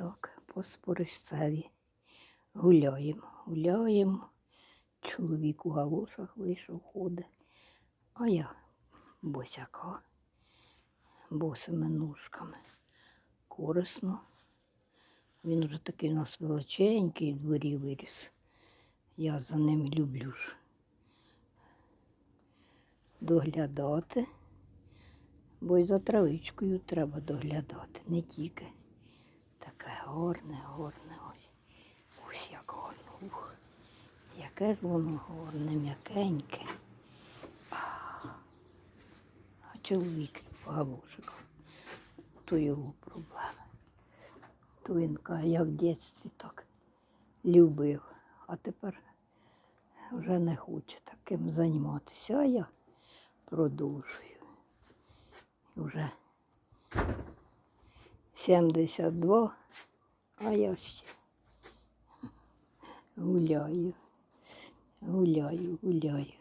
Так, по споришцеві. Гуляємо, гуляємо. Чоловік у галошах вийшов, ходить. А я босяка, босими ножками. Корисно. Він вже такий у нас величенький в дворі виріс. Я за ним люблю ж доглядати, бо й за травичкою треба доглядати, не тільки. Таке гарне, гарне ось. Ось як гарно. Ух. Яке ж воно гарне, м'якеньке. А, чоловік галушик, то його проблема. То він каже, я в дитинстві так любив, а тепер вже не хоче таким займатися, а я продовжую. Вже 72, а я ще гуляю, гуляю, гуляю.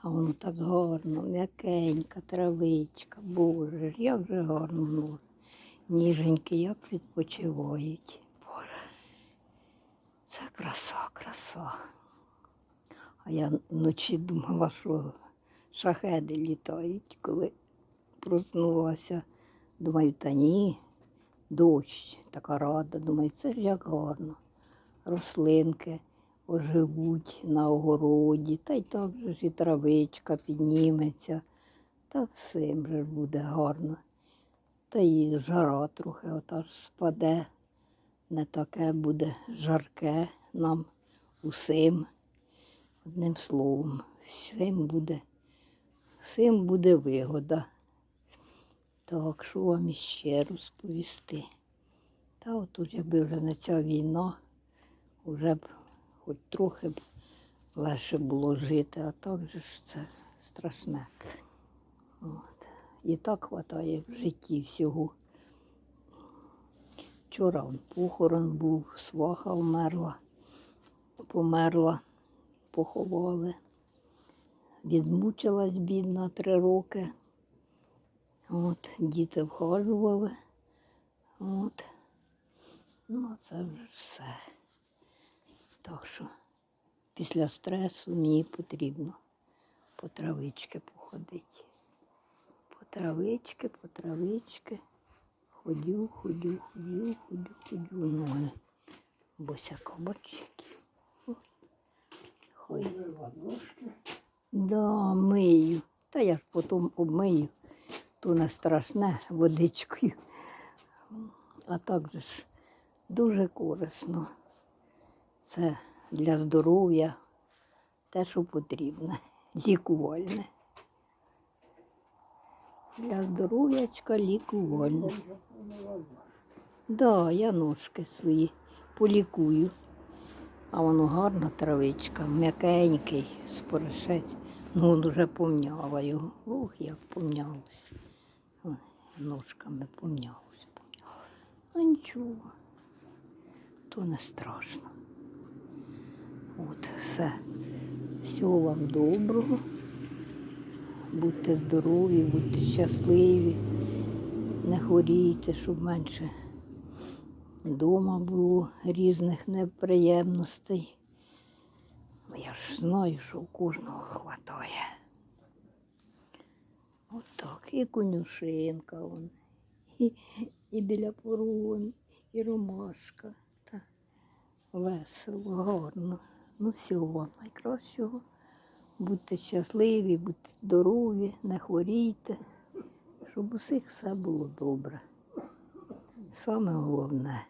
А воно так гарно, м'якенька, травичка, боже, як же гарно воно. Ніженькі, як відпочивають. Боже. Це краса, краса. А я вночі думала, що шахеди літають, коли проснулася. Думаю, та ні, дощ, така рада. Думаю, це ж як гарно. Рослинки оживуть на огороді, та й так же ж і травичка підніметься, та всім же буде гарно. Та й жара трохи ота ж спаде, не таке буде жарке нам усім. Одним словом, всім буде, всім буде вигода. Так, що вам іще розповісти? Та от уже якби вже не ця війна, вже б хоч трохи б легше було жити, а так же ж це страшне. От. І так вистачає в житті всього. Вчора он похорон був, сваха вмерла, померла, поховали. Відмучилась бідна три роки. От, діти вхожували. От. Ну, це вже все. Так що після стресу мені потрібно по травички походити. По травички, по травички. Ходю, ходю, ходю, ходю, ходю. Ноги. Босяка, бачики. Хой. Да, мию. Та я ж потім обмию, то не страшне водичкою. А так же ж дуже корисно. Це для здоров'я те, що потрібне, лікувальне. Для здоров'ячка лікувальне. Да, я ножки свої полікую. А воно гарна травичка, м'якенький споришець. Ну, вже помняла його. Ох, як помнялось. Ножками помнялось, помнялось. А нічого, то не страшно. От, все. Всього вам доброго. Будьте здорові, будьте щасливі, не хворійте, щоб менше вдома було різних неприємностей. Я ж знаю, що у кожного хватає. І конюшинка вон, і, і біля порон, і ромашка. Та весело, гарно. Ну, всього вам найкращого. Будьте щасливі, будьте здорові, не хворійте, щоб усіх все було добре. Саме головне.